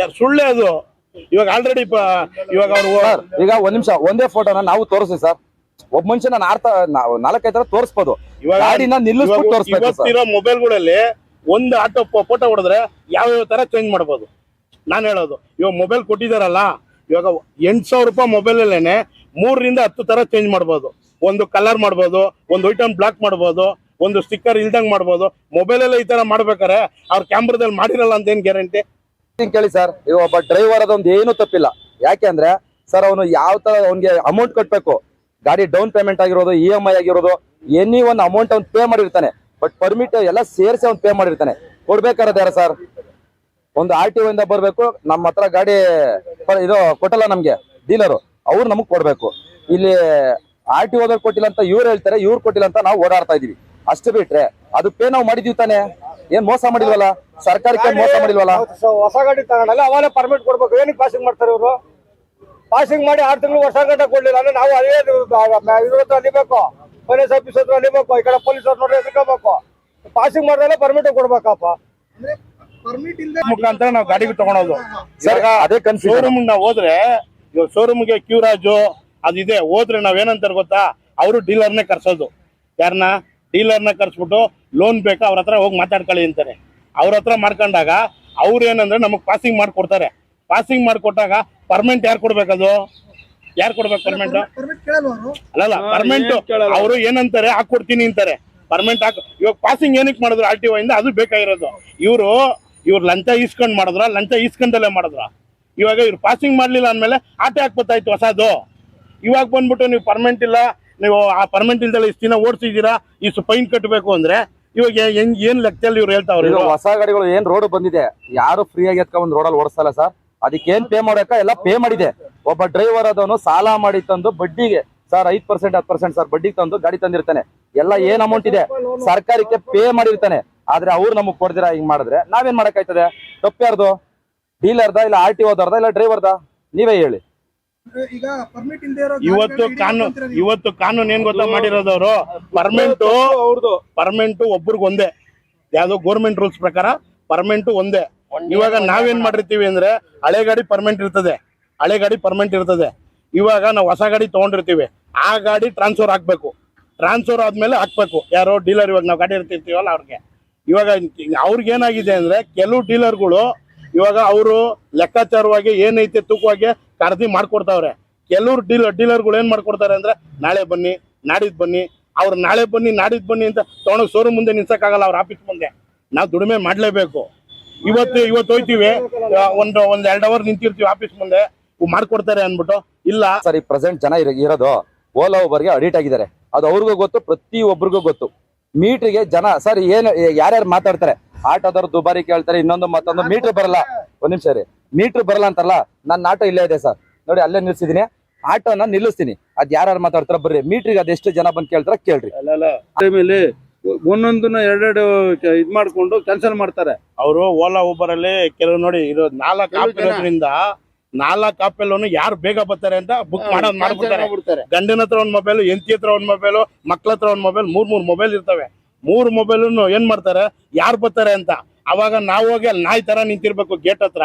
ಯಾರ್ ಸುಳ್ಳೆ ಅದು. ಇವಾಗ ಆಲ್ರೆಡಿ ಇವಾಗ ಅವ್ರು ಈಗ ಒಂದ್ ನಿಮಿಷ ಒಂದೇ ಫೋಟೋನ ನಾವು ತೋರಿಸಿ ಸರ್. ಒಬ್ಬ ಮನುಷ್ಯ ನಾನು ನಾಲ್ಕೈದು ತರ ತೋರಿಸ್ಬೋದು. ಇವಾಗ ಗಾಡಿನ ನಿಲ್ಲಿಸ್ಬಿಟ್ಟು ತೋರಿಸ್ಬೇಕು ಇವತ್ತಿರೋ ಮೊಬೈಲ್ಗಳಲ್ಲಿ ಒಂದು ಆಟೋ ಫೋಟೋ ಹೊಡೆದ್ರೆ ಯಾವ್ಯಾವ ತರ ಚೇಂಜ್ ಮಾಡ್ಬೋದು? ನಾನು ಹೇಳೋದು ಇವಾಗ ಮೊಬೈಲ್ ಕೊಟ್ಟಿದಾರಲ್ಲ ಇವಾಗ ಎಂಟು ಸಾವಿರ ರೂಪಾಯಿ ಮೊಬೈಲಲ್ಲೇನೆ ಮೂರರಿಂದ ಹತ್ತು ತರ ಚೇಂಜ್ ಮಾಡ್ಬೋದು. ಒಂದು ಕಲರ್ ಮಾಡ್ಬೋದು ಒಂದು ಐಟಮ್ ಬ್ಲಾಕ್ ಮಾಡ್ಬೋದು ಒಂದು ಸ್ಟಿಕ್ಕರ್ ಇಲ್ದಂಗೆ ಮಾಡ್ಬೋದು. ಮೊಬೈಲಲ್ಲೇ ಈ ತರ ಮಾಡ್ಬೇಕಾರೆ ಅವ್ರ ಕ್ಯಾಮ್ರಾದಲ್ಲಿ ಮಾಡಿರಲ್ಲ ಅಂತ ಏನ್ ಗ್ಯಾರಂಟಿ ಕೇಳಿ ಸರ್ ಈಗ ಒಬ್ಬ ಡ್ರೈವರ್ ಅದೊಂದು ಏನು ತಪ್ಪಿಲ್ಲ. ಯಾಕೆ ಅಂದ್ರೆ ಸರ್ ಅವನು ಯಾವ ತರ ಅವ್ನಿಗೆ ಅಮೌಂಟ್ ಕಟ್ಟಬೇಕು ಗಾಡಿ ಡೌನ್ ಪೇಮೆಂಟ್ ಆಗಿರೋದು ಇ ಎಂ ಐ ಆಗಿರೋದು ಎನಿ ಒಂದು ಅಮೌಂಟ್ ಅವ್ನು ಪೇ ಮಾಡಿರ್ತಾನೆ. ಬಟ್ ಪರ್ಮಿಟ್ ಎಲ್ಲ ಸೇರಿಸಿ ಅವ್ನು ಪೇ ಮಾಡಿರ್ತಾನೆ. ಕೊಡ್ಬೇಕಾರದು ಯಾರ ಸರ್ ಒಂದು ಆರ್ ಟಿ ಇಂದ ಬರ್ಬೇಕು. ನಮ್ಮ ಹತ್ರ ಗಾಡಿ ಇದು ಕೊಟ್ಟಲ್ಲ ನಮ್ಗೆ ಡೀಲರು ಅವ್ರು ನಮಗ್ ಕೊಡ್ಬೇಕು. ಇಲ್ಲಿ ಆರ್ ಟಿ ಓದವ್ರು ಕೊಟ್ಟಿಲ್ಲ ಅಂತ ಇವ್ರು ಹೇಳ್ತಾರೆ, ಇವ್ರು ಕೊಟ್ಟಿಲ್ಲ ಅಂತ ನಾವು ಓಡಾಡ್ತಾ ಇದೀವಿ. ಅಷ್ಟು ಬಿಟ್ರೆ ಅದು ಪೇ ನಾವು ಮಾಡಿದೀವಿ ತಾನೆ? ಏನ್ ಮೋಸ ಮಾಡಿಲ್ವಲ್ಲ? ಸರ್ಕಾರಕ್ಕೆ ಮೋಸ ಮಾಡಿಲ್ವಲ್ಲ? ಹೊಸ ಗಾಡಿ ತಗೊಂಡಲ್ಲ ಅವಾಗಲೇ ಪರ್ಮಿಟ್ ಕೊಡ್ಬೇಕು. ಏನಕ್ಕೆ ಪಾಸಿಂಗ್ ಮಾಡ್ತಾರೆ ಇವರು? ಪಾಸಿಂಗ್ ಮಾಡಿ ಆರು ತಿಂಗಳು ಹೊಸ ಗಂಟೆ ಕೊಡ್ಲಿಲ್ಲ ಅಂದ್ರೆ ನಾವು ಅದೇ ಇದ್ರ ಹತ್ರ ಅಲಿಬೇಕು ಪೊಲೀಸ್ ಆಫೀಸ್ ಹತ್ರ ಅಲಿಬೇಕು ಈ ಕಡೆ ಪೊಲೀಸ್ ಅವ್ರ ನೋಡಿ ಎದ್ಕೋಬೇಕು ಪಾಸಿಂಗ್ ಮಾಡಿದ್ರೆ ಪರ್ಮಿಟ್ ಕೊಡ್ಬೇಕಪ್ಪ. ಮುಖಾಂತರ ನಾವು ಗಾಡಿಗೆ ತಗೊಳೋದು ಸರ್ ಅದೇ ಶೋರೂಮ್ ನಾವು ಹೋದ್ರೆ ಶೋರೂಮ್ಗೆ ಕ್ಯೂರಾಜು ಅದಿದೆ. ಹೋದ್ರೆ ನಾವೇನಂತಾರೆ ಗೊತ್ತಾ? ಅವರು ಡೀಲರ್ನೇ ಕರ್ಸೋದು. ಯಾರನ್ನ ಡೀಲರ್ನ ಕರ್ಸ್ಬಿಟ್ಟು ಲೋನ್ ಬೇಕಾ ಅವ್ರ ಹತ್ರ ಹೋಗಿ ಮಾತಾಡ್ಕೊಳ್ಳಿ ಅಂತಾರೆ. ಅವ್ರ ಹತ್ರ ಮಾಡ್ಕೊಂಡಾಗ ಅವ್ರು ಏನಂದ್ರೆ ನಮಗೆ ಪಾಸಿಂಗ್ ಮಾಡ್ಕೊಡ್ತಾರೆ. ಪಾಸಿಂಗ್ ಮಾಡ್ಕೊಟ್ಟಾಗ ಪರ್ಮೆಂಟ್ ಯಾರು ಕೊಡ್ಬೇಕದು? ಯಾರು ಕೊಡ್ಬೇಕು ಪರ್ಮೆಂಟ್ ಅಲ್ಲಲ್ಲ ಪರ್ಮೆಂಟ್ ಅವರು ಏನಂತಾರೆ ಹಾಕೊಡ್ತೀನಿ ಅಂತಾರೆ. ಪರ್ಮೆಂಟ್ ಹಾಕ್ ಇವಾಗ ಪಾಸಿಂಗ್ ಏನಕ್ಕೆ ಮಾಡಿದ್ರು? ಆರ್ ಟಿ ಇಂದ ಅದು ಬೇಕಾಗಿರೋದು. ಇವರು ಇವ್ರು ಲಂಚ ಈಸ್ಕೊಂಡ್ ಮಾಡಿದ್ರ? ಲಂಚ ಈಸ್ಕೊಂಡಲ್ಲೇ ಮಾಡಿದ್ರ? ಇವಾಗ ಇವ್ರು ಪಾಸಿಂಗ್ ಮಾಡ್ಲಿಲ್ಲ ಅಂದ್ಮೇಲೆ ಆಟೇ ಹಾಕ್ಬೋದಾಯ್ತು ಹೊಸದು. ಇವಾಗ ಬಂದ್ಬಿಟ್ಟು ನೀವು ಪರ್ಮೆಂಟ್ ಇಲ್ಲ ನೀವು ಆ ಪರ್ಮನೆಂಟ್ ಇಲ್ದಲ್ಲ ಇಷ್ಟು ದಿನ ಓಡಿಸಿದ್ದೀರಾ ಇಷ್ಟು ಫೈನ್ ಕಟ್ಟಬೇಕು ಅಂದ್ರೆ ಇವಾಗ ಹೆಂಗ್ ಏನ್ ಲೆಕ್ಕದಲ್ಲಿ ಇವ್ರು ಹೇಳ್ತಾವ್ರೆ? ಹೊಸ ಗಾಡಿಗಳು ಏನ್ ರೋಡ್ ಬಂದಿದೆ ಯಾರು ಫ್ರೀ ಆಗಿ ಎತ್ಕೊಂಡ್ ರೋಡಲ್ಲಿ ಓಡಿಸಲ್ಲ ಸರ್ ಅದಕ್ಕೆ ಏನ್ ಪೇ ಮಾಡಕ? ಎಲ್ಲ ಪೇ ಮಾಡಿದೆ. ಒಬ್ಬ ಡ್ರೈವರ್ ಅದನ್ನು ಸಾಲ ಮಾಡಿ ತಂದು ಬಡ್ಡಿಗೆ ಸರ್ ಐದ್ ಪರ್ಸೆಂಟ್ ಹತ್ತು ಪರ್ಸೆಂಟ್ ಸರ್ ಬಡ್ಡಿಗೆ ತಂದು ಗಾಡಿ ತಂದಿರ್ತಾನೆ. ಎಲ್ಲ ಏನ್ ಅಮೌಂಟ್ ಇದೆ? ಸರ್ಕಾರಕ್ಕೆ ಪೇ ಮಾಡಿರ್ತಾನೆ. ಆದ್ರೆ ಅವ್ರು ನಮಗ್ ಕೊಡ್ದಿರ ಹಿಂಗ್ ಮಾಡಿದ್ರೆ? ನಾವೇನ್ ಮಾಡಕ್ಕಾಯ್ತದೆ? ತಪ್ಪು ಯಾರ್ದು? ಡೀಲರ್ದ ಇಲ್ಲ ಆರ್ ಟಿ ಓದರ್ದ ಇಲ್ಲ ಡ್ರೈವರ್ದ ನೀವೇ ಹೇಳಿ. ಇವತ್ತು ಕಾನೂನು ಇವತ್ತು ಕಾನೂನು ಏನ್ ಗೊತ್ತಾ ಮಾಡಿರೋದವ್ರು? ಪರ್ಮೆಂಟ್ ಅವ್ರದ್ದು ಪರ್ಮೆಂಟ್ ಒಬ್ರಿಗೆ ಒಂದೇ ಯಾವ್ದೋ ಗೋರ್ಮೆಂಟ್ ರೂಲ್ಸ್ ಪ್ರಕಾರ ಪರ್ಮೆಂಟ್ ಒಂದೇ. ಇವಾಗ ನಾವೇನ್ ಮಾಡಿರ್ತೀವಿ ಅಂದ್ರೆ ಹಳೆ ಗಾಡಿ ಪರ್ಮೆಂಟ್ ಇರ್ತದೆ. ಹಳೆ ಗಾಡಿ ಪರ್ಮೆಂಟ್ ಇರ್ತದೆ. ಇವಾಗ ನಾವು ಹೊಸ ಗಾಡಿ ತಗೊಂಡಿರ್ತೀವಿ. ಆ ಗಾಡಿ ಟ್ರಾನ್ಸ್ಫರ್ ಹಾಕ್ಬೇಕು ಟ್ರಾನ್ಸ್ಫರ್ ಆದ್ಮೇಲೆ ಹಾಕ್ಬೇಕು. ಯಾರೋ ಡೀಲರ್ ಇವಾಗ ನಾವು ಗಾಡಿ ಇರ್ತಿರ್ತೀವಲ್ಲ ಅವ್ರಿಗೆ. ಇವಾಗ ಅವ್ರಿಗೆ ಏನಾಗಿದೆ ಅಂದ್ರೆ ಕೆಲವು ಡೀಲರ್ಗಳು ಇವಾಗ ಅವರು ಲೆಕ್ಕಾಚಾರವಾಗಿ ಏನೈತೆ ತೂಕವಾಗಿ ಕರ್ದಿ ಮಾಡ್ಕೊಡ್ತಾವ್ರೆ. ಕೆಲವ್ರು ಡೀಲರ್ ಡೀಲರ್ಗಳು ಏನ್ ಮಾಡ್ಕೊಡ್ತಾರೆ ಅಂದ್ರೆ, ನಾಳೆ ಬನ್ನಿ, ನಾಡಿದ್ ಬನ್ನಿ, ಅವ್ರು ನಾಳೆ ಬನ್ನಿ, ನಾಡಿದ್ ಬನ್ನಿ ಅಂತ ತಗೊಂಡೋಗಿ ಶೋರೂಮ್ ಮುಂದೆ ನಿಲ್ಸಕ್ಕಾಗಲ್ಲ ಅವ್ರ ಆಫೀಸ್ ಮುಂದೆ. ನಾವು ದುಡಿಮೆ ಮಾಡ್ಲೇಬೇಕು. ಇವತ್ತು ಇವತ್ತು ಹೋಯ್ತೀವಿ ಒಂದು, ಒಂದ್ ಎರಡ್ ಅವರ್ ನಿಂತಿರ್ತೀವಿ ಆಫೀಸ್ ಮುಂದೆ ಮಾಡ್ಕೊಡ್ತಾರೆ ಅನ್ಬಿಟ್ಟು ಇಲ್ಲ. ಸರ್, ಈ ಪ್ರೆಸೆಂಟ್ ಜನ ಇರೋದು ಓಲಾ ಒಬ್ಬರಿಗೆ ಅಡಿಟ್ ಆಗಿದ್ದಾರೆ. ಅದು ಅವ್ರಿಗೂ ಗೊತ್ತು, ಪ್ರತಿ ಒಬ್ರಿಗೂ ಗೊತ್ತು. ಮೀಟ್ರಿಗೆ ಜನ, ಸರ್, ಏನು, ಯಾರ್ಯಾರು ಮಾತಾಡ್ತಾರೆ, ಆಟೋದವ್ರು ದುಬಾರಿ ಕೇಳ್ತಾರೆ, ಇನ್ನೊಂದು ಮತ್ತೊಂದು ಮೀಟರ್ ಬರಲ್ಲ. ಒಂದ್ ನಿಮಿಷ ರೀ ಮೀಟರ್ ಬರಲ್ಲ ಅಂತಲ್ಲ ನನ್ನ ಆಟೋ ಇಲ್ಲೇ ಇದೆ ಸರ್. ನೋಡಿ ಅಲ್ಲೇ ನಿಲ್ಸಿದೀನಿ ಆಟೋನ ನಿಲ್ಲಿಸ್ತೀನಿ. ಅದ್ ಯಾರು ಮಾತಾಡ್ತಾರ ಬರ್ರಿ. ಮೀಟ್ರಿಗೆ ಅದೆಷ್ಟು ಜನ ಬಂದ್ ಕೇಳ್ತಾರ ಕೇಳ್ರಿ. ಟೈಮಲ್ಲಿ ಒಂದೊಂದನ್ನ ಎರಡೆರಡು ಇದ್ ಮಾಡ್ಕೊಂಡು ಕ್ಯಾನ್ಸಲ್ ಮಾಡ್ತಾರೆ. ಅವರು ಓಲಾ ಊಬರ್ ಅಲ್ಲಿ ಕೆಲವು ನೋಡಿ ಇರೋದು ನಾಲ್ಕು ಆಪ್ ಇರೋದ್ರಿಂದ ನಾಲ್ಕು ಆಪ್ ಯಾರು ಬೇಗ ಬರ್ತಾರೆ ಅಂತ ಬುಕ್ ಮಾಡೋದ್ ಮಾಡ್ಬಿಡ್ತಾರೆ. ಗಂಡನ ಹತ್ರ ಒಂದ್ ಮೊಬೈಲ್ ಹೆಂಡತಿ ಹತ್ರ ಒಂದ್ ಮೊಬೈಲ್ ಮಕ್ಳ ಹತ್ರ ಒಂದ್ ಮೊಬೈಲ್ ಮೂರ್ ಮೂರ್ ಮೊಬೈಲ್ ಇರ್ತವೆ. ಮೂರ್ ಮೊಬೈಲ್ ಏನ್ ಮಾಡ್ತಾರೆ? ಯಾರು ಬರ್ತಾರೆ ಅಂತ. ಅವಾಗ ನಾವು ಹೋಗಿ ಅಲ್ಲಿ ನಾಯಿ ತರ ನಿಂತಿರ್ಬೇಕು ಗೇಟ್ ಹತ್ರ.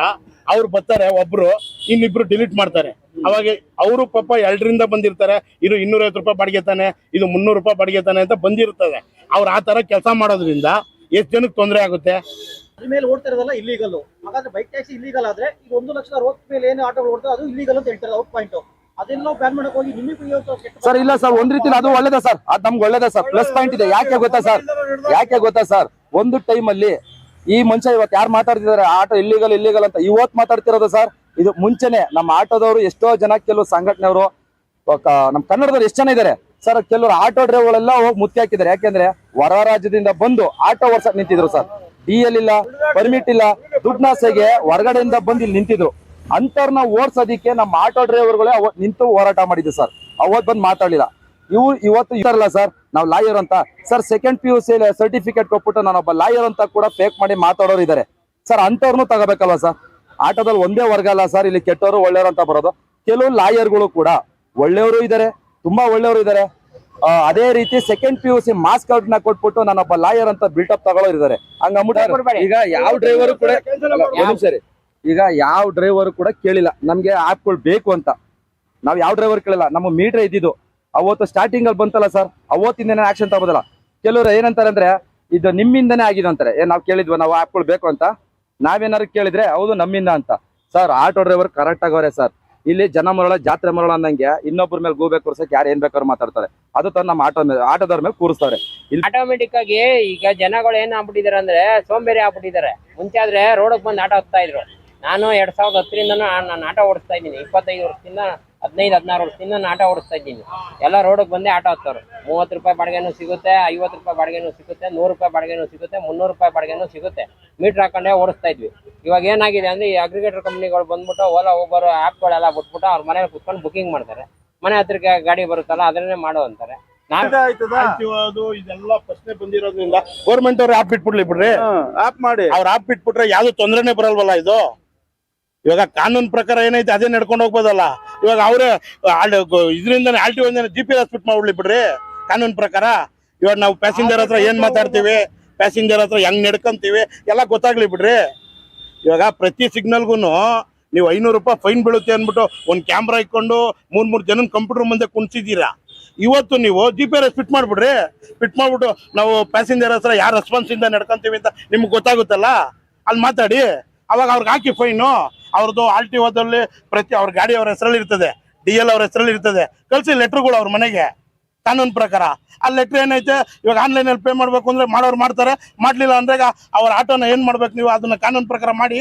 ಅವ್ರು ಬರ್ತಾರೆ ಒಬ್ರು ಇನ್ನಿಬ್ರು ಡಿಲೀಟ್ ಮಾಡ್ತಾರೆ. ಅವಾಗ ಅವರು ಪಾಪ ಎರಡರಿಂದ ಬಂದಿರ್ತಾರೆ ಇದು ಇನ್ನೂರೈವತ್ತು ರೂಪಾಯಿ ಬಾಡಿಗೆ ತಾನೆ ಇದು ಮುನ್ನೂರು ರೂಪಾಯಿ ಬಾಡಿಗೆ ತಾನೆ ಅಂತ ಬಂದಿರ್ತದೆ. ಅವ್ರು ಆ ತರ ಕೆಲಸ ಮಾಡೋದ್ರಿಂದ ಎಷ್ಟು ಜನಕ್ಕೆ ತೊಂದರೆ ಆಗುತ್ತೆ? ಅದ್ರ ಮೇಲೆ ಓಡ್ತಾ ಇರೋದಲ್ಲ ಇಲ್ಲಿಗಲ್ ಹಾಗಾದ್ರೆ ಬೈಕ್ ಟ್ಯಾಕ್ಸಿ ಇಲ್ಲಿಗಲ್ ಆದ್ರೆ ಈಗ ಒಂದು ಲಕ್ಷ ಅರವತ್ತು ಮೇಲೆ ಏನು ಆಟೋಗಳು ಓಡ್ತಾರೆ ಅದು ಇಲ್ಲಿಗಲ್ ಅಂತ ಹೇಳ್ತಾರೆ ಔಟ್ ಪಾಯಿಂಟ್ ಸರ್ ಇಲ್ಲ ಸರ್ ಒಂದ್ ರೀತಿ ಅದು ಒಳ್ಳೇದ ಸರ್ ಅದ್ ನಮ್ಗೆ ಒಳ್ಳೇದ ಸರ್ ಪ್ಲಸ್ ಪಾಯಿಂಟ್ ಇದೆ. ಯಾಕೆ ಗೊತ್ತಾ ಸರ್ ಯಾಕೆ ಗೊತ್ತಾ ಸರ್ ಒಂದು ಟೈಮ್ ಅಲ್ಲಿ ಈ ಮನುಷ್ಯ ಇವತ್ತು ಯಾರು ಮಾತಾಡ್ತಿದ್ದಾರೆ? ಆಟೋ ಇಲ್ಲಿಗಲ್ ಇಲ್ಲಿಗಲ್ ಅಂತ ಇವತ್ತು ಮಾತಾಡ್ತಿರೋದು ಸರ್? ಇದು ಮುಂಚೆನೆ ನಮ್ಮ ಆಟೋದವರು ಎಷ್ಟೋ ಜನ ಕೆಲವು ಸಂಘಟನೆಯವರು ನಮ್ಮ ಕನ್ನಡದವ್ರು ಎಷ್ಟು ಜನ ಇದ್ದಾರೆ ಸರ್, ಕೆಲವರು ಆಟೋ ಡ್ರೈವರ್ಗಳೆಲ್ಲ ಹೋಗಿ ಮುತ್ತಿ ಹಾಕಿದ್ದಾರೆ. ಯಾಕೆಂದ್ರೆ ಹೊರ ರಾಜ್ಯದಿಂದ ಬಂದು ಆಟೋ ಓಡ್ಸಕ್ ನಿಂತಿದ್ರು ಸರ್. ಡಿ ಎಲ್ ಇಲ್ಲ, ಪರ್ಮಿಟ್ ಇಲ್ಲ ದುಡ್ನಾಸೆಗೆ ಹೊರಗಡೆಯಿಂದ ಬಂದು ಇಲ್ಲಿ ನಿಂತಿದ್ರು. ಅಂತವ್ರನ್ನ ಓಡ್ಸೋದಿಕ್ಕೆ ನಮ್ಮ ಆಟೋ ಡ್ರೈವರ್ಗಳೇ ಅವತ್ತು ನಿಂತು ಹೋರಾಟ ಮಾಡಿದ್ರು ಸರ್. ಅವತ್ತು ಬಂದು ಮಾತಾಡಲಿಲ್ಲ. ಇವ್ರು ಇವತ್ತು ಇರಲ್ಲ ಸರ್. ನಾವು ಲಾಯರ್ ಅಂತ. Sir second P U C certificate ಕೊಟ್ಬಿಟ್ಟು ನಾನೊಬ್ಬ ಲಾಯರ್ ಅಂತ ಕೂಡ ಫೇಕ್ ಮಾಡಿ ಮಾತಾಡೋರು ಇದ್ದಾರೆ ಸರ್ ಅಂಥವ್ರನ್ನೂ ತಗೋಬೇಕಲ್ವ ಸರ್? ಆಟೋದಲ್ಲಿ ಒಂದೇ ವರ್ಗ ಅಲ್ಲ ಸರ್ ಇಲ್ಲಿ ಕೆಟ್ಟವರು ಒಳ್ಳೆಯವರು ಅಂತ ಬರೋದು. ಕೆಲವು ಲಾಯರ್ಗಳು ಕೂಡ ಒಳ್ಳೆಯವರು ಇದ್ದಾರೆ ತುಂಬಾ ಒಳ್ಳೆಯವರು ಇದ್ದಾರೆ ಅದೇ ರೀತಿ second P U C mask ಔಟ್ನ ಕೊಟ್ಬಿಟ್ಟು ನಾನೊಬ್ಬ ಲಾಯರ್ ಅಂತ ಬಿಲ್ಟಪ್ ತಗೊಳ್ಳೋರು ಇದ್ದಾರೆ ಹಂಗ ಈಗ ಯಾವ ಡ್ರೈವರ್ ಕೂಡ ಸರಿ ಈಗ ಯಾವ ಡ್ರೈವರ್ ಕೂಡ ಕೇಳಿಲ್ಲ. ನಮ್ಗೆ ಆಪ್ಗಳು ಬೇಕು ಅಂತ. ನಾವ್ ಯಾವ ಡ್ರೈವರ್ ಕೇಳಿಲ್ಲ. ನಮ್ಮ ಮೀಟರ್ ಇದ್ದಿದ್ದು. ಅವತ್ತು ಸ್ಟಾರ್ಟಿಂಗ್ ಅಲ್ಲಿ ಬಂತಲ್ಲ ಸರ್ ಅವತ್ತಿಂದನೇ ಆಕ್ಷನ್ ತಗೋದಲ್ಲ ಕೆಲವರು ಏನಂತಾರೆ ಅಂದ್ರೆ, ಇದು ನಿಮ್ಮಿಂದನೇ ಆಗಿದೆ ಅಂತಾರೆ. ಏನ್ ನಾವು ಕೇಳಿದ್ವ ನಾವು ಆಪ್ಗಳು ಬೇಕು ಅಂತ. ನಾವೇನಾದ್ರು ಕೇಳಿದ್ರೆ, ಹೌದು, ನಮ್ಮಿಂದ ಅಂತ. ಸರ್ ಆಟೋ ಡ್ರೈವರ್ ಕರೆಕ್ಟ್ ಆಗವ್ರೆ ಸರ್ ಇಲ್ಲಿ ಜನ ಮರಳ, ಜಾತ್ರೆ ಮರಳ ಅಂದಂಗೆ ಇನ್ನೊಬ್ಬರ ಮೇಲೆ ಗೂಬೆ ಕೂರ್ಸಕ್ ಯಾರು ಏನ್ ಬೇಕಾದ್ರು ಮಾತಾಡ್ತಾರೆ. ಅದು ತಂದು ನಮ್ಮ ಆಟೋ ಮೇಲೆ, ಆಟೋದವ್ರ ಮೇಲೆ ಕೂರಿಸ್ತಾರೆ. ಆಟೋಮೆಟಿಕ್ ಆಗಿ ಈಗ ಜನಗಳು ಏನ್ ಆಗ್ಬಿಟ್ಟಿದಾರೆ ಅಂದ್ರೆ, ಸೋಂಬೇರಿ ಆಗ್ಬಿಟ್ಟಿದ್ದಾರೆ ಮುಂಚೆ ಆದ್ರೆ ರೋಡಕ್ ಬಂದು ಆಟೋ ಹೋಗ್ತಾ ಇದ್ರು. ನಾನು ಎರಡ್ ಸಾವಿರದ ಹತ್ತರಿಂದನೂ ನಾನು ಆಟ ಓಡಿಸ್ತಾ ಇದ್ದೀನಿ. ಇಪ್ಪತ್ತೈದು ವರ್ಷದಿಂದ ಹದಿನೈದು ಹದಿನಾರು ವರ್ಷದಿಂದ ನಾನು ಆಟೋ ಓಡಿಸ್ತಾ ಇದ್ದೀನಿ. ಎಲ್ಲ ರೋಡಿಗೆ ಬಂದೇ ಆಟೋ ಹತ್ತವ್ರು ಮೂವತ್ತು ರೂಪಾಯಿ ಬಾಡಿಗೆನೂ ಸಿಗುತ್ತೆ ಐವತ್ತು ರೂಪಾಯಿ ಬಾಡಿಗೆನೂ ಸಿಗುತ್ತೆ ನೂರು ರೂಪಾಯಿ ಬಾಡಿಗೆನೂ ಸಿಗುತ್ತೆ ಮುನ್ನೂರು ರೂಪಾಯಿ ಬಾಡಿಗೆನೂ ಸಿಗುತ್ತೆ. ಮೀಟರ್ ಹಾಕೊಂಡೇ ಓಡಿಸ್ತಾ ಇದ್ವಿ. ಇವಾಗ ಏನಾಗಿದೆ ಅಂದ್ರೆ ಈ ಅಗ್ರಿಗೇಟರ್ ಕಂಪ್ನಿಗಳು ಬಂದ್ಬಿಟ್ಟು ಓಲಾ ಊಬರ್ ಆ್ಯಪ್ಗಳೆಲ್ಲ ಬಿಟ್ಬಿಟ್ಟು ಅವ್ರ ಮನೇಲಿ ಕುತ್ಕೊಂಡು ಬುಕ್ಕಿಂಗ್ ಮಾಡ್ತಾರೆ. ಮನೆ ಹತ್ರಕ್ಕೆ ಗಾಡಿ ಬರುತ್ತಲ್ಲ ಅದನ್ನೇ ಮಾಡು ಅಂತಾರೆ. ಇದೆಲ್ಲ ಪ್ರಶ್ನೆ ಬಂದಿರೋದ್ರಿಂದ ಗೌರ್ಮೆಂಟ್ ಅವ್ರು ಆಪ್ ಬಿಟ್ಬಿಡ್ಲಿ ಬಿಡ್ರಿ. ಆಪ್ ಮಾಡಿ. ಅವ್ರ ಆಪ್ ಇಟ್ಬಿಟ್ರೆ ಯಾವ್ದು ತೊಂದ್ರೆನೆ ಬರಲ್ವಲ್ಲ ಇದು? ಇವಾಗ ಕಾನೂನು ಪ್ರಕಾರ ಏನೈತೆ ಅದೇ ನಡ್ಕೊಂಡು ಹೋಗ್ಬೋದಲ್ಲ? ಇವಾಗ ಅವರೇ ಇದರಿಂದ ಆಲ್ಟಿ ಟಿ ಜಿ ಪಿ ಎಸ್ ಫಿಟ್ ಮಾಡ್ಬಿಡ್ಲಿ ಬಿಡ್ರಿ, ಕಾನೂನು ಪ್ರಕಾರ. ಇವಾಗ ನಾವು ಪ್ಯಾಸೆಂಜರ್ ಹತ್ರ ಏನ್ ಮಾತಾಡ್ತೀವಿ? ಪ್ಯಾಸೆಂಜರ್ ಹತ್ರ ಹೆಂಗ್ ನಡ್ಕೊಂತೀವಿ? ಎಲ್ಲ ಗೊತ್ತಾಗ್ಲಿ ಬಿಡ್ರಿ. ಇವಾಗ ಪ್ರತಿ ಸಿಗ್ನಲ್ಗೂ ನೀವು ಐನೂರು ರೂಪಾಯಿ ಫೈನ್ ಬೀಳುತ್ತೆ ಅಂದ್ಬಿಟ್ಟು ಒಂದು ಕ್ಯಾಮ್ರಾ ಇಟ್ಕೊಂಡು ಮೂರ್, ಮೂರು ಜನ ಕಂಪ್ಯೂಟರ್ ಮುಂದೆ ಕುಣಿಸಿದ್ದೀರಾ ಇವತ್ತು ನೀವು ಜಿ ಪಿ ಎಸ್ ಫಿಟ್ ಮಾಡ್ಬಿಡ್ರಿ. ಫಿಟ್ ಮಾಡ್ಬಿಟ್ಟು ನಾವು ಪ್ಯಾಸೆಂಜರ್ ಹತ್ರ ಯಾರ ರೆಸ್ಪಾನ್ಸ್ ಇಂದ ನಡ್ಕೊಂತೀವಿ ಅಂತ ನಿಮ್ಗೆ ಗೊತ್ತಾಗುತ್ತಲ್ಲ? ಅಲ್ಲಿ ಮಾತಾಡಿ. ಅವಾಗ ಅವ್ರಿಗೆ ಹಾಕಿ ಫೈನು. ಅವ್ರದ್ದು ಓದಲ್ಲಿ ಪ್ರತಿ ಅವ್ರ ಗಾಡಿ ಅವ್ರ ಹೆಸರಲ್ಲಿ ಇರ್ತದೆ. ಡಿ ಎಲ್ ಅವ್ರ ಹೆಸರಲ್ಲಿ ಇರ್ತದೆ. ಕಳಿಸಿ ಲೆಟ್ರುಗಳು ಅವ್ರ ಮನೆಗೆ. ಕಾನೂನು ಪ್ರಕಾರ. ಆ ಲೆಟ್ರ್ ಏನೈತೆ? ಇವಾಗ ಆನ್ಲೈನಲ್ಲಿ ಪೇ ಮಾಡಬೇಕು ಅಂದ್ರೆ ಮಾಡೋರು ಮಾಡ್ತಾರೆ. ಮಾಡ್ಲಿಲ್ಲ ಅಂದ್ರೆ ಈಗ ಅವ್ರ ಆಟೋನ ಏನ್ ಮಾಡ್ಬೇಕು ನೀವು? ಅದನ್ನ ಕಾನೂನು ಪ್ರಕಾರ ಮಾಡಿ.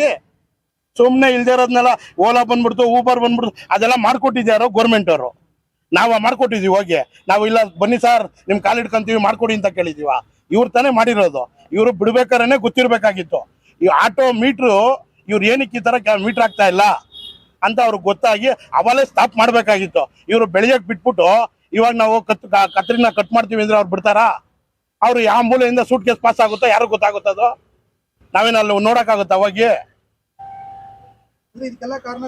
ಸುಮ್ಮನೆ ಇಲ್ದೇ ಇರೋದ್ನೆಲ್ಲ ಓಲಾ ಬಂದ್ಬಿಡ್ತು, ಊಬರ್ ಬಂದ್ಬಿಡ್ತು, ಅದೆಲ್ಲ ಮಾಡ್ಕೊಟ್ಟಿದ್ಯಾರೋ ಗೌರ್ಮೆಂಟ್ ಅವರು. ನಾವು ಮಾಡ್ಕೊಟ್ಟಿದೀವಿ, ಹೋಗಿ. ನಾವು ಇಲ್ಲ, ಬನ್ನಿ ಸರ್ ನಿಮ್ಮ ಕಾಲು ಮಾಡ್ಕೊಡಿ ಅಂತ ಕೇಳಿದೀವ. ಇವ್ರು ತಾನೇ ಮಾಡಿರೋದು. ಇವರು ಬಿಡ್ಬೇಕಾರೇ ಗೊತ್ತಿರ್ಬೇಕಾಗಿತ್ತು. ಈ ಆಟೋ ಮೀಟ್ರು ಇವ್ರು ಏನಕ್ಕೆ ಈ ತರ ಮೀಟರ್ ಆಗ್ತಾ ಇಲ್ಲ ಅಂತ ಅವ್ರಿಗೆ ಗೊತ್ತಾಗಿ ಅವಲೇ ಸ್ಟಾಪ್ ಮಾಡ್ಬೇಕಾಗಿತ್ತು. ಇವರು ಬೆಳಿಗ್ಗೆ ಬಿಟ್ಬಿಟ್ಟು ಇವಾಗ ನಾವು ಕತ್ ಕತ್ರಿನ ಕಟ್ ಮಾಡ್ತೀವಿ ಅಂದ್ರೆ ಅವ್ರು ಬಿಡ್ತಾರಾ? ಅವ್ರು ಯಾವ ಮೂಲೆಯಿಂದ ಸೂಟ್ ಕೇಸ್ ಪಾಸ್ ಆಗುತ್ತೋ ಯಾರು ಗೊತ್ತಾಗುತ್ತದು ನಾವೇನಲ್ಲಿ ನೋಡೋಕ್ಕಾಗುತ್ತೆ ಕಾರಣ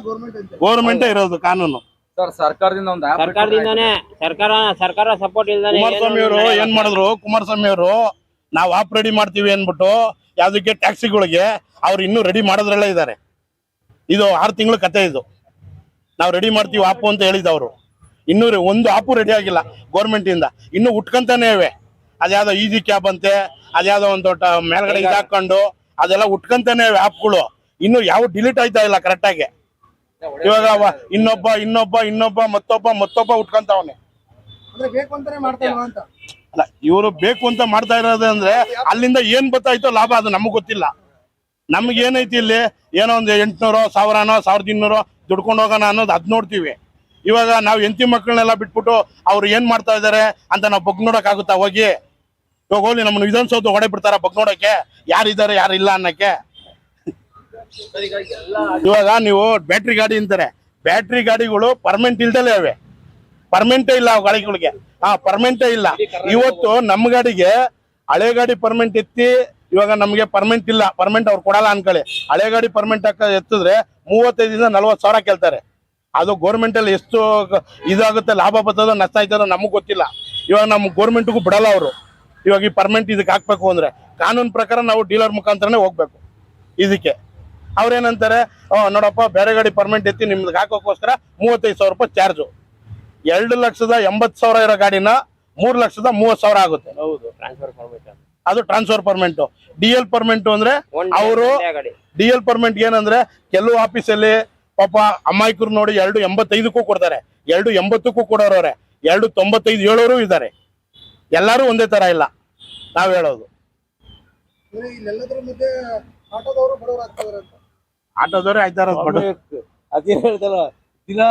ಗೌರ್ಮೆಂಟ್ ಇರೋದು ಕಾನೂನು. ಸರ್ ಸರ್ಕಾರದಿಂದ ಒಂದು ಸರ್ಕಾರದಿಂದಾನೇ ಸರ್ಕಾರ ಸರ್ಕಾರ ಸಪೋರ್ಟ್ ಇಲ್ದಾನೆ ಕುಮಾರಸ್ವಾಮಿ ಅವರು ಏನ್ ಮಾಡಿದ್ರು? ಕುಮಾರಸ್ವಾಮಿ ಅವರು ನಾವು ಆಪ್ ರೆಡಿ ಮಾಡ್ತೀವಿ ಅಂದ್ಬಿಟ್ಟು ಯಾವುದಕ್ಕೆ ಟ್ಯಾಕ್ಸಿಗಳಿಗೆ ಅವ್ರು ಇನ್ನೂ ರೆಡಿ ಮಾಡೋದ್ರಲ್ಲೇ ಇದ್ದಾರೆ ಇದು ಆರು ತಿಂಗಳು ಕತೆ ಇದು. ನಾವು ರೆಡಿ ಮಾಡ್ತೀವಿ ಆಪು ಅಂತ ಹೇಳಿದವರು ಇನ್ನೂ ಒಂದು ಆಪು ರೆಡಿ ಆಗಿಲ್ಲ ಗೌರ್ಮೆಂಟಿಂದ ಇನ್ನೂ ಇನ್ನು ಉಟ್ಕೊಂತಾನೆ ಇವೆ. ಅದ್ಯಾವುದೋ ಈಜಿ ಕ್ಯಾಬ್ ಅಂತೆ ಅದ್ಯಾವುದೋ ಒಂದು ದೊಡ್ಡ ಮೇಲ್ಗಡೆ ಇದಾಕೊಂಡು ಅದೆಲ್ಲ ಉಟ್ಕೊಂತಾನೆ ಇವೆ ಆಪ್ಗಳು ಇನ್ನು ಯಾವ ಡಿಲೀಟ್ ಆಯ್ತಾ ಇಲ್ಲ ಕರೆಕ್ಟಾಗಿ ಇವಾಗ ಇನ್ನೊಬ್ಬ ಇನ್ನೊಬ್ಬ ಇನ್ನೊಬ್ಬ ಮತ್ತೊಬ್ಬ ಮತ್ತೊಬ್ಬ ಉಟ್ಕೊಂತಾವನೆ. ಅಲ್ಲ, ಇವರು ಬೇಕು ಅಂತ ಮಾಡ್ತಾ ಇರೋದು ಅಂದ್ರೆ ಅಲ್ಲಿಂದ ಏನ್ ಬರ್ತಾಯ್ತೋ ಲಾಭ ಅದು ನಮಗ್ ಗೊತ್ತಿಲ್ಲ. ನಮ್ಗೆ ಏನೈತಿ ಇಲ್ಲಿ? ಏನೋ ಒಂದು ಎಂಟ್ನೂರೋ, ಸಾವಿರನೋ, ಸಾವಿರದ ಇನ್ನೂರು ದುಡ್ಕೊಂಡು ಹೋಗೋಣ ಅನ್ನೋದು ಅದ್ ನೋಡ್ತೀವಿ. ಇವಾಗ ನಾವು ಎಂತಿ ಮಕ್ಕಳನ್ನೆಲ್ಲ ಬಿಟ್ಬಿಟ್ಟು ಅವ್ರು ಏನ್ ಮಾಡ್ತಾ ಇದಾರೆ ಅಂತ ನಾವು ಬಗ್ ನೋಡಕ್ ಆಗುತ್ತಾ? ಹೋಗಿ. ಇವಾಗ ಹೋಗ್ಲಿ, ನಮ್ಮನ್ನ ವಿಧಾನಸೌಧ ಹೊಡೆ ಬಿಡ್ತಾರ ಬಗ್ ನೋಡಕ್ಕೆ? ಯಾರಿದ್ದಾರೆ ಯಾರು ಇಲ್ಲ ಅನ್ನಕ್ಕೆ? ಇವಾಗ ನೀವು ಬ್ಯಾಟ್ರಿ ಗಾಡಿ ಅಂತಾರೆ. ಬ್ಯಾಟ್ರಿ ಗಾಡಿಗಳು ಪರ್ಮನೆಂಟ್ ಇಲ್ದಲೇ ಅವೆ ಪರ್ಮನೆಂಟೇ ಇಲ್ಲ ಆ ಗಾಡಿಗಳಿಗೆ. ಹಾ ಪರ್ಮೆಂಟೇ ಇಲ್ಲ. ಇವತ್ತು ನಮ್ಮ ಗಾಡಿಗೆ ಹಳೆ ಗಾಡಿ ಪರ್ಮೆಂಟ್ ಎತ್ತಿ ಇವಾಗ ನಮಗೆ ಪರ್ಮೆಂಟ್ ಇಲ್ಲ. ಪರ್ಮೆಂಟ್ ಅವ್ರು ಕೊಡಲ್ಲ ಅನ್ಕೊಳ್ಳಿ. ಹಳೆ ಗಾಡಿ ಪರ್ಮೆಂಟ್ ಹಾಕ ಎತ್ತಿದ್ರೆ ಮೂವತ್ತೈದಿಂದ ನಲ್ವತ್ತು ಸಾವಿರ ಕೇಳ್ತಾರೆ. ಅದು ಗೋರ್ಮೆಂಟ್ ಅಲ್ಲಿ ಎಷ್ಟು ಇದಾಗುತ್ತೆ ಲಾಭ ಬರ್ತದೋ ನಷ್ಟ ಆಯ್ತದ ನಮಗೆ ಗೊತ್ತಿಲ್ಲ. ಇವಾಗ ನಮ್ಮ ಗೌರ್ಮೆಂಟ್ಗೂ ಬಿಡಲ್ಲ ಅವರು. ಇವಾಗ ಈ ಪರ್ಮೆಂಟ್ ಇದಕ್ಕೆ ಹಾಕ್ಬೇಕು ಅಂದ್ರೆ ಕಾನೂನು ಪ್ರಕಾರ ನಾವು ಡೀಲರ್ ಮುಖಾಂತರನೇ ಹೋಗ್ಬೇಕು. ಇದಕ್ಕೆ. ಅವ್ರೇನಂತಾರೆ "ಆ, ನೋಡಪ್ಪ ಬೇರೆ ಗಾಡಿ ಪರ್ಮೆಂಟ್ ಎತ್ತಿ ನಿಮ್ಗೆ ಹಾಕೋಕ್ಕೋಸ್ಕರ ಮೂವತ್ತೈದು ಸಾವಿರ ರೂಪಾಯಿ ಚಾರ್ಜು. ಎರಡು ಲಕ್ಷದ ಎಂಬತ್ತು ಸಾವಿರ ಇರೋ ಗಾಡಿನ ಮೂರು ಲಕ್ಷದ ಮೂವತ್ತು ಸಾವಿರ ಆಗುತ್ತೆ. ಹೌದು ಟ್ರಾನ್ಸ್ಫರ್ ಪರ್ಮಿಟ್ ಅದು transfer permit D L permit ಅಂದ್ರೆ ಅವರು ಡಿ ಎಲ್ ಪರ್ಮೆಂಟ್ ಏನಂದ್ರೆ ಕೆಲವು ಆಫೀಸಲ್ಲಿ ಪಾಪ ಅಮಾಯಕರು ನೋಡಿ ಎರಡು ಎಂಬತ್ತೈದಕ್ಕೂ ಕೊಡ್ತಾರೆ. ಎರಡು ಎಂಬತ್ತಕ್ಕೂ ಕೊಡೋರವ್ರೆ. ಎರಡು ತೊಂಬತ್ತೈದು ಏಳೋರು ಇದ್ದಾರೆ. ಎಲ್ಲರೂ ಒಂದೇ ತರ ಇಲ್ಲ. ನಾವ್ ಹೇಳೋದು. ಆಟೋದವರು ಆಯ್ತಾರ ಅದೇ ಹೇಳ್ದಲ್ಲ ದಿನ